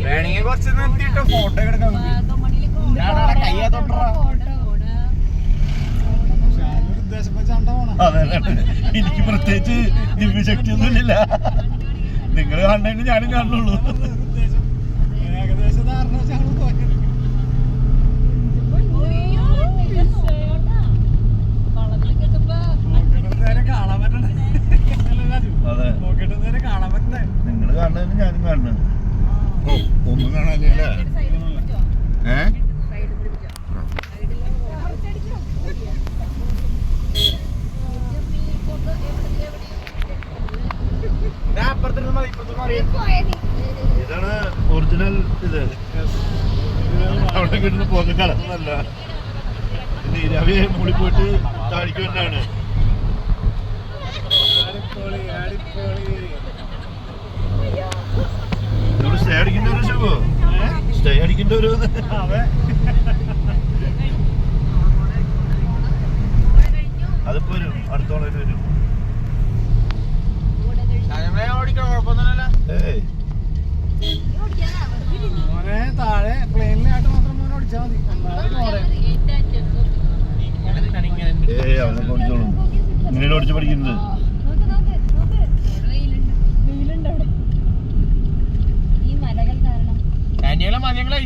വേണമെങ്കിൽ കുറച്ച് നിർത്തിയിട്ട് ഫോട്ടോ എടുക്കാൻ കയ്യാ തൊട്ടറാ അതെ എനിക്ക് പ്രത്യേകിച്ച് ദിവ്യശക്തി ഒന്നുമില്ല നിങ്ങൾ കണ്ടെങ്കിൽ ഞാനും കാണുള്ളൂ കാണുന്നതിന് ഞാനും കാണുന്നുണ്ട് ഓ ഒന്നും കാണാനില്ല? ഏ? ഇതാണ് ഒറിജിനൽ ഇത്. അവിടെ കിട്ടുന്ന പോകുന്ന കളറല്ല നീരാവി മുകളിൽ പോയിട്ട് താഴേക്ക് വന്നാണ്. അടിപൊളി അടിപൊളി ഇവിടെ സ്റ്റേ അടിക്കേണ്ട ഒരു ഷോ സ്റ്റേ അടിക്കേണ്ട ഒരു അതെ. അതിപ്പോ വരും. അടുത്തോളം വരും. താഴെ പ്ലെയിനിലായിട്ട് മാത്രം മോനെ ഓടിച്ചാൽ മതി. ഏയ് അവനെ ഓടിച്ചോളും ഇങ്ങനെ ഓടിച്ചു പഠിക്കുന്നത്. കന്യകളെ